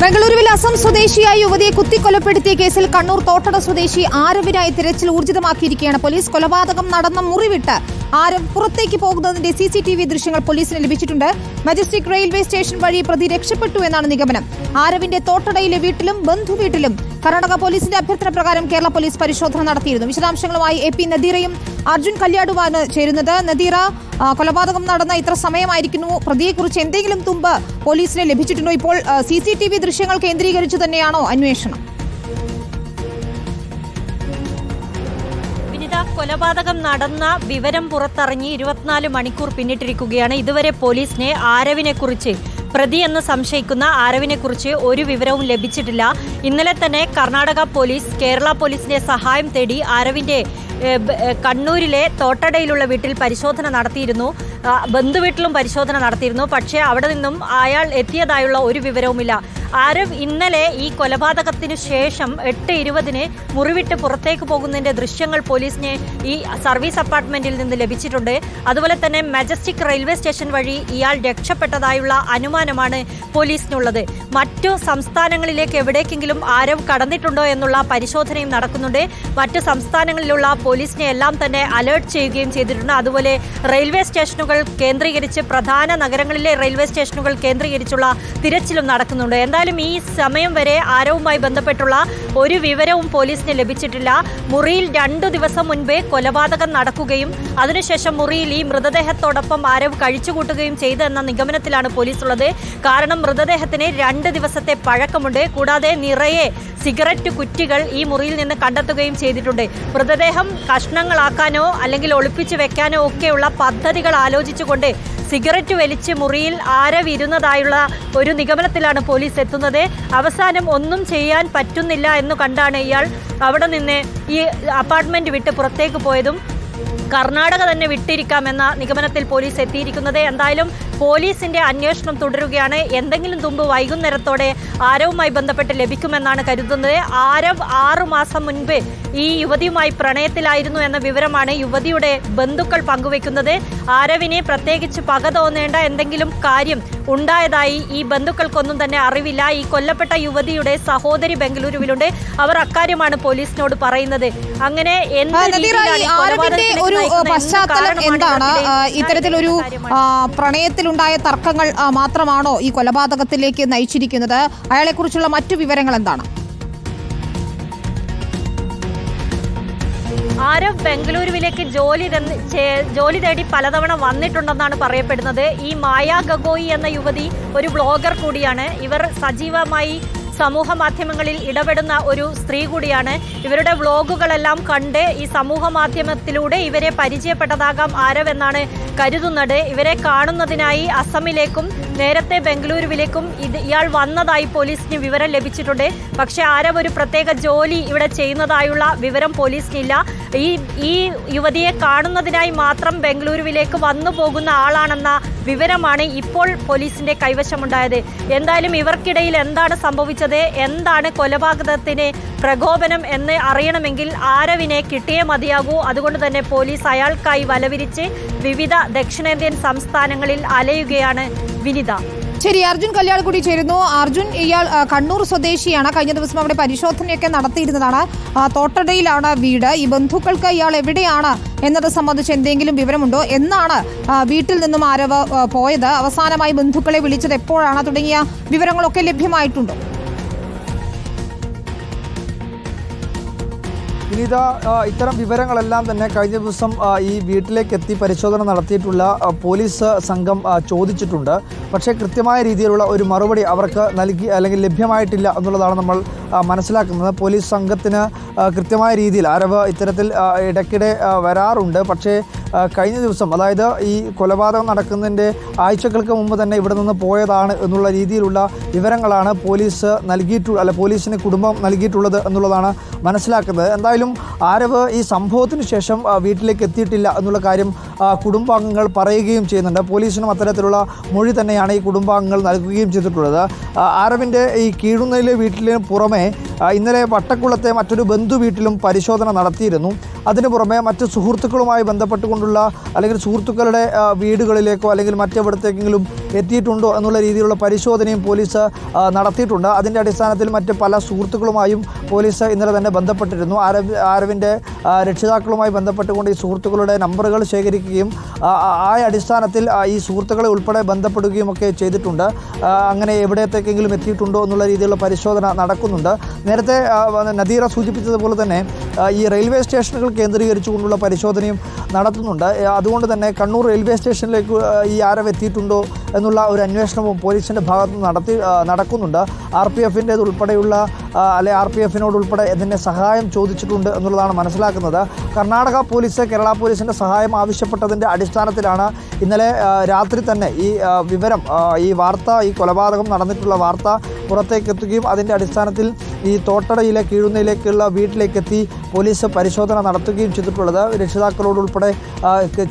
ബംഗളൂരുവിൽ അസം സ്വദേശിയായ യുവതിയെ കുത്തിക്കൊലപ്പെടുത്തിയ കേസിൽ കണ്ണൂർ തോട്ടട സ്വദേശി ആരവിനായി തിരച്ചിൽ ഊർജിതമാക്കിയിരിക്കുകയാണ് പോലീസ്. കൊലപാതകം നടന്ന മുറിവിട്ട് ആരവ് പുറത്തേക്ക് പോകുന്നതിന്റെ സി സി ടി വി ദൃശ്യങ്ങൾ പോലീസിന് ലഭിച്ചിട്ടുണ്ട്. മജസ്റ്റിക് റെയിൽവേ സ്റ്റേഷൻ വഴി പ്രതി രക്ഷപ്പെട്ടു എന്നാണ് നിഗമനം. ആരവിന്റെ തോട്ടടയിലെ വീട്ടിലും ബന്ധു വീട്ടിലും കർണാടക പോലീസിന്റെ അഭ്യർത്ഥന പ്രകാരം കേരള പോലീസ് പരിശോധന നടത്തിയിരുന്നു. വിശദാംശങ്ങളുമായി എ പി നദീറയും അർജുൻ കല്യാടുമാണ് ചേരുന്നത്. നദീറ കൊലപാതകം നടന്ന ഇത്ര സമയമായിരിക്കുന്നു. പ്രതിയെക്കുറിച്ച് എന്തെങ്കിലും തുമ്പ് പോലീസിന് ലഭിച്ചിട്ടുണ്ടോ? ഇപ്പോൾ സി ദൃശ്യങ്ങൾ കേന്ദ്രീകരിച്ചു തന്നെയാണോ അന്വേഷണം? കൊലപാതകം നടന്ന വിവരം പുറത്തറിഞ്ഞ് ഇരുപത്തിനാല് മണിക്കൂർ പിന്നിട്ടിരിക്കുകയാണ്. ഇതുവരെ പോലീസിനെ ആരവിനെ കുറിച്ച് പ്രതി എന്ന് സംശയിക്കുന്ന ആരവിനെ കുറിച്ച് ഒരു വിവരവും ലഭിച്ചിട്ടില്ല. ഇന്നലെ തന്നെ കർണാടക പോലീസ് കേരള പോലീസിന്റെ സഹായം തേടി ആരവിന്റെ കണ്ണൂരിലെ തോട്ടടയിലുള്ള വീട്ടിൽ പരിശോധന നടത്തിയിരുന്നു. ബന്ധുവീട്ടിലും പരിശോധന നടത്തിയിരുന്നു. പക്ഷേ അവിടെ നിന്നും അയാൾ എത്തിയതായുള്ള ഒരു വിവരവുമില്ല. ആരവ് ഇന്നലെ ഈ കൊലപാതകത്തിനു ശേഷം എട്ട് ഇരുപതിന് മുറിവിട്ട് പുറത്തേക്ക് പോകുന്നതിന്റെ ദൃശ്യങ്ങൾ പോലീസിന് ഈ സർവീസ് അപ്പാർട്ട്മെന്റിൽ നിന്ന് ലഭിച്ചിട്ടുണ്ട്. അതുപോലെ തന്നെ മജസ്റ്റിക് റെയിൽവേ സ്റ്റേഷൻ വഴി ഇയാൾ രക്ഷപ്പെട്ടതായുള്ള അനുമാനമാണ് പോലീസിനുള്ളത്. മറ്റു സംസ്ഥാനങ്ങളിലേക്ക് എവിടേക്കെങ്കിലും ആരവ് കടന്നിട്ടുണ്ടോ എന്നുള്ള പരിശോധനയും നടക്കുന്നുണ്ട്. മറ്റു സംസ്ഥാനങ്ങളിലുള്ള പോലീസിനെ എല്ലാം തന്നെ അലേർട്ട് ചെയ്യുകയും ചെയ്തിട്ടുണ്ട്. അതുപോലെ റെയിൽവേ സ്റ്റേഷനുകൾ കേന്ദ്രീകരിച്ച് പ്രധാന നഗരങ്ങളിലെ റെയിൽവേ സ്റ്റേഷനുകൾ കേന്ദ്രീകരിച്ചുള്ള തിരച്ചിലും നടക്കുന്നുണ്ട്. എന്തായാലും ഈ സമയം വരെ ആരവുമായി ബന്ധപ്പെട്ടുള്ള ഒരു വിവരവും പോലീസിന് ലഭിച്ചിട്ടില്ല. മുറിയിൽ രണ്ടു ദിവസം മുൻപേ കൊലപാതകം നടക്കുകയും അതിനുശേഷം മുറിയിൽ ഈ മൃതദേഹത്തോടൊപ്പം ആരവ് കഴിച്ചുകൂട്ടുകയും ചെയ്തെന്ന നിഗമനത്തിലാണ് പോലീസുള്ളത്. കാരണം മൃതദേഹത്തിന് രണ്ട് ദിവസത്തെ പഴക്കമുണ്ട്. കൂടാതെ നിറയെ സിഗരറ്റ് കുറ്റികൾ ഈ മുറിയിൽ നിന്ന് കണ്ടെത്തുകയും ചെയ്തിട്ടുണ്ട്. മൃതദേഹം കഷ്ണങ്ങളാക്കാനോ അല്ലെങ്കിൽ ഒളിപ്പിച്ചു വെക്കാനോ ഒക്കെയുള്ള പദ്ധതികൾ ആലോചിച്ചുകൊണ്ട് സിഗരറ്റ് വലിച്ച് മുറിയിൽ ആരവിരുന്നതായുള്ള ഒരു നിഗമനത്തിലാണ് പോലീസ് എത്തുന്നത്. അവസാനം ഒന്നും ചെയ്യാൻ പറ്റുന്നില്ല എന്ന് കണ്ടാണ് ഇയാൾ അവിടെ നിന്ന് ഈ അപ്പാർട്ട്മെന്റ് വിട്ട് പുറത്തേക്ക് പോയതും കർണാടക തന്നെ വിട്ടിരിക്കാമെന്ന നിഗമനത്തിൽ പോലീസ് എത്തിയിരിക്കുന്നത്. എന്തായാലും പോലീസിന്റെ അന്വേഷണം തുടരുകയാണ്. എന്തെങ്കിലും തുമ്പ് വൈകുന്നേരത്തോടെ ആരവുമായി ബന്ധപ്പെട്ട് ലഭിക്കുമെന്നാണ് കരുതുന്നത്. ആരവ് ആറു മാസം മുൻപ് ഈ യുവതിയുമായി പ്രണയത്തിലായിരുന്നു എന്ന വിവരമാണ് യുവതിയുടെ ബന്ധുക്കൾ പങ്കുവെക്കുന്നത്. ആരവിനെ പ്രത്യേകിച്ച് പക തോന്നേണ്ട എന്തെങ്കിലും കാര്യം ഉണ്ടായതായി ഈ ബന്ധുക്കൾക്കൊന്നും തന്നെ അറിവില്ല. ഈ കൊല്ലപ്പെട്ട യുവതിയുടെ സഹോദരി ബംഗളൂരുവിലുണ്ട്. അവർ അക്കാര്യമാണ് പോലീസിനോട് പറയുന്നത്. അങ്ങനെ എന്താണ് ഇത്തരത്തിലൊരു കാര്യമാണ്. ആ, തർക്കങ്ങൾ മാത്രമാണോ ഈ കൊലപാതകത്തിലേക്ക് നയിച്ചിരിക്കുന്നത്? അയാളെക്കുറിച്ചുള്ള മറ്റു വിവരങ്ങൾ എന്താണ്? ആരവ് ബംഗളൂരുവിലേക്ക് ജോലി ജോലി തേടി പലതവണ വന്നിട്ടുണ്ടെന്നാണ് പറയപ്പെടുന്നത്. ഈ മായ ഗഗോയി എന്ന യുവതി ഒരു ബ്ലോഗർ കൂടിയാണ്. ഇവർ സജീവമായി സമൂഹ മാധ്യമങ്ങളിൽ ഇടപെടുന്ന ഒരു സ്ത്രീ കൂടിയാണ്. ഇവരുടെ വ്ളോഗുകളെല്ലാം കണ്ട് ഈ സമൂഹ മാധ്യമത്തിലൂടെ ഇവരെ പരിചയപ്പെട്ടതാകാം ആരവെന്നാണ് കരുതുന്നത്. ഇവരെ കാണുന്നതിനായി അസമിലേക്കും നേരത്തെ ബംഗളൂരുവിലേക്കും ഇത് ഇയാൾ വന്നതായി പോലീസിന് വിവരം ലഭിച്ചിട്ടുണ്ട്. പക്ഷേ ആരവ് ഒരു പ്രത്യേക ജോലി ഇവിടെ ചെയ്യുന്നതായുള്ള വിവരം പോലീസിനില്ല. ഈ ഈ യുവതിയെ കാണുന്നതിനായി മാത്രം ബംഗളൂരുവിലേക്ക് വന്നു പോകുന്ന ആളാണെന്ന വിവരമാണ് ഇപ്പോൾ പോലീസിന്റെ കൈവശമുണ്ടായത്. എന്തായാലും ഇവർക്കിടയിൽ എന്താണ് സംഭവിച്ചത്? എന്താണ് കൊലപാതകത്തിന് പ്രകോപനം എന്ന് അറിയണമെങ്കിൽ ആരവിനെ കിട്ടിയേ മതിയാകൂ. അതുകൊണ്ട് തന്നെ പോലീസ് അയാൾക്കായി വലവിരിച്ച് വിവിധ ദക്ഷിണേന്ത്യൻ സംസ്ഥാനങ്ങളിൽ അലയുകയാണ് വിനിത. ശരി അർജുൻ കല്യാൾ കൂടി ചേരുന്നു. അർജുൻ ഇയാൾ കണ്ണൂർ സ്വദേശിയാണ്. കഴിഞ്ഞ ദിവസം അവിടെ പരിശോധനയൊക്കെ നടത്തിയിരുന്നതാണ്. തോട്ടടയിലാണ് വീട്. ഈ ബന്ധുക്കൾക്ക് ഇയാൾ എവിടെയാണ് എന്നത് സംബന്ധിച്ച് എന്തെങ്കിലും വിവരമുണ്ടോ? എന്നാണ് വീട്ടിൽ നിന്നും ആരവ് പോയത്. അവസാനമായി ബന്ധുക്കളെ വിളിച്ചത് എപ്പോഴാണ്? തുടങ്ങിയ വിവരങ്ങളൊക്കെ ലഭ്യമായിട്ടുണ്ടോ? വിനീത ഇത്തരം വിവരങ്ങളെല്ലാം തന്നെ കഴിഞ്ഞ ദിവസം ഈ വീട്ടിലേക്ക് എത്തി പരിശോധന നടത്തിയിട്ടുള്ള പോലീസ് സംഘം ചോദിച്ചിട്ടുണ്ട്. പക്ഷേ കൃത്യമായ രീതിയിലുള്ള ഒരു മറുപടി അവർക്ക് നൽകി അല്ലെങ്കിൽ ലഭ്യമായിട്ടില്ല എന്നുള്ളതാണ് നമ്മൾ മനസ്സിലാക്കുന്നത്. പോലീസ് സംഘത്തിന് കൃത്യമായ രീതിയിൽ അരവ് ഇത്തരത്തിൽ ഇടയ്ക്കിടെ വരാറുണ്ട്. പക്ഷേ കഴിഞ്ഞ ദിവസം അതായത് ഈ കൊലപാതകം നടക്കുന്നതിന്റെ ആഴ്ചകൾക്ക് മുമ്പ് തന്നെ ഇവിടെ നിന്ന് പോയതാണ് എന്നുള്ള രീതിയിലുള്ള വിവരങ്ങളാണ് പോലീസ് നൽകിയിട്ടുള്ള അല്ല പോലീസിന് കുടുംബം നൽകിയിട്ടുള്ളത് എന്നുള്ളതാണ് മനസ്സിലാക്കുന്നത്. എന്തായാലും ആരവ് ഈ സംഭവത്തിന് ശേഷം വീട്ടിലേക്ക് എത്തിയിട്ടില്ല എന്നുള്ള കാര്യം കുടുംബാംഗങ്ങൾ പറയുകയും ചെയ്യുന്നുണ്ട്. പോലീസിനും അത്തരത്തിലുള്ള മൊഴി തന്നെയാണ് ഈ കുടുംബാംഗങ്ങൾ നൽകുകയും ചെയ്തിട്ടുള്ളത്. ആരവിന്റെ ഈ കീഴുന്നയിലെ വീട്ടിന് പുറമെ ഇന്നലെ വട്ടക്കുളത്തെ മറ്റൊരു ബന്ധു വീട്ടിലും പരിശോധന നടത്തിയിരുന്നു. അതിനു പുറമെ മറ്റ് സുഹൃത്തുക്കളുമായി ബന്ധപ്പെട്ടുകൊണ്ടുള്ള അല്ലെങ്കിൽ സുഹൃത്തുക്കളുടെ വീടുകളിലേക്കോ അല്ലെങ്കിൽ മറ്റെവിടത്തേക്കെങ്കിലും എത്തിയിട്ടുണ്ടോ എന്നുള്ള രീതിയിലുള്ള പരിശോധനയും പോലീസ് നടത്തിയിട്ടുണ്ട്. അതിന്റെ അടിസ്ഥാനത്തിൽ മറ്റ് പല സുഹൃത്തുക്കളുമായും പോലീസ് ഇന്നലെ തന്നെ ബന്ധപ്പെട്ടിരുന്നു. ആരവ് ആരവിന്റെ രക്ഷിതാക്കളുമായി ബന്ധപ്പെട്ടുകൊണ്ട് ഈ സുഹൃത്തുക്കളുടെ നമ്പറുകൾ ശേഖരിക്കുകയും ആ, ആ- അടിസ്ഥാനത്തിൽ ഈ സുഹൃത്തുക്കളെ ഉൾപ്പെടെ ബന്ധപ്പെടുകയും ഒക്കെ ചെയ്തിട്ടുണ്ട്. അങ്ങനെ എവിടത്തേക്കെങ്കിലും എത്തിയിട്ടുണ്ടോ എന്നുള്ള രീതിയിലുള്ള പരിശോധന നടക്കുന്നുണ്ട്. നേരത്തെ നദീറ സൂചിപ്പിച്ചതുപോലെ തന്നെ ഈ റെയിൽവേ സ്റ്റേഷനുകൾ കേന്ദ്രീകരിച്ചുകൊണ്ടുള്ള പരിശോധനയും നടത്തുന്നുണ്ട്. അതുകൊണ്ട് തന്നെ കണ്ണൂർ റെയിൽവേ സ്റ്റേഷനിലേക്ക് ഈ ആരവ് എത്തിയിട്ടുണ്ടോ എന്നുള്ള ഒരു അന്വേഷണവും പോലീസിന്റെ ഭാഗത്ത് നടത്തി നടക്കുന്നുണ്ട്. ആർ പി എഫിന്റേത് ഉൾപ്പെടെയുള്ള അല്ലെ ആർ പി എഫിനോട് ഉൾപ്പെടെ ഇതിന്റെ സഹായം ചോദിച്ചിട്ടുണ്ട് എന്നുള്ളതാണ് മനസ്സിലാക്കുന്നത്. കർണാടക പോലീസ് കേരള പോലീസിന്റെ സഹായം ആവശ്യപ്പെട്ടതിന്റെ അടിസ്ഥാനത്തിലാണ് ഇന്നലെ രാത്രി തന്നെ ഈ വിവരം ഈ വാർത്ത ഈ കൊലപാതകം നടന്നിട്ടുള്ള വാർത്ത പുറത്തേക്ക് എത്തുകയും അതിന്റെ അടിസ്ഥാനത്തിൽ ഈ തോട്ടടയിലെ കീഴുന്നയിലേക്കുള്ള വീട്ടിലേക്കെത്തി പോലീസ് പരിശോധന നടത്തുകയും ചെയ്തിട്ടുള്ളത്. രക്ഷിതാക്കളോടുൾപ്പെടെ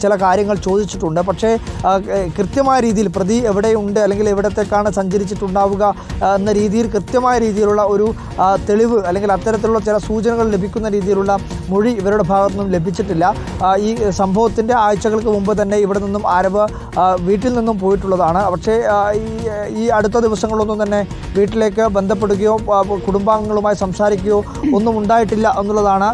ചില കാര്യങ്ങൾ ചോദിച്ചിട്ടുണ്ട്. പക്ഷേ കൃത്യമായ രീതിയിൽ പ്രതി എവിടെയുണ്ട്? അല്ലെങ്കിൽ എവിടത്തേക്കാണ് സഞ്ചരിച്ചിട്ടുണ്ടാവുക എന്ന രീതിയിൽ കൃത്യമായ രീതിയിലുള്ള ഒരു തെളിവ് അല്ലെങ്കിൽ അത്തരത്തിലുള്ള ചില സൂചനകൾ ലഭിക്കുന്ന രീതിയിലുള്ള മൊഴി ഇവരുടെ ഭാഗത്തു നിന്നും ലഭിച്ചിട്ടില്ല ഈ സംഭവത്തിന്റെ ആഴ്ചകൾക്ക് മുമ്പ് തന്നെ ഇവിടെ നിന്നും ആരവ് വീട്ടിൽ നിന്നും പോയിട്ടുള്ളതാണ്. പക്ഷേ ഈ അടുത്ത ദിവസങ്ങളൊന്നും തന്നെ വീട്ടിലേക്ക് ബന്ധപ്പെടുകയോ ആ, കുടുംബാംഗങ്ങളുമായി സംസാരിക്കുകയോ ഒന്നും ഉണ്ടായിട്ടില്ല എന്നുള്ളതാണ്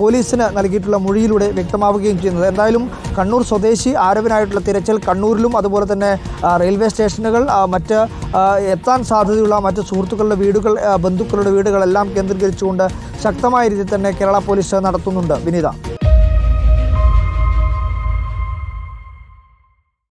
പോലീസിന് നൽകിയിട്ടുള്ള മൊഴിയിലൂടെ വ്യക്തമാവുകയും ചെയ്യുന്നത്. എന്തായാലും കണ്ണൂർ സ്വദേശി ആരവനായിട്ടുള്ള തിരച്ചിൽ കണ്ണൂരിലും അതുപോലെ തന്നെ റെയിൽവേ സ്റ്റേഷനുകൾ മറ്റ് എത്താൻ സാധ്യതയുള്ള മറ്റ് സുഹൃത്തുക്കളുടെ വീടുകൾ ബന്ധുക്കളുടെ വീടുകളെല്ലാം കേന്ദ്രീകരിച്ചുകൊണ്ട് ശക്തമായ രീതിയിൽ തന്നെ കേരള പോലീസ് നടത്തുന്നുണ്ട്. വിനീത.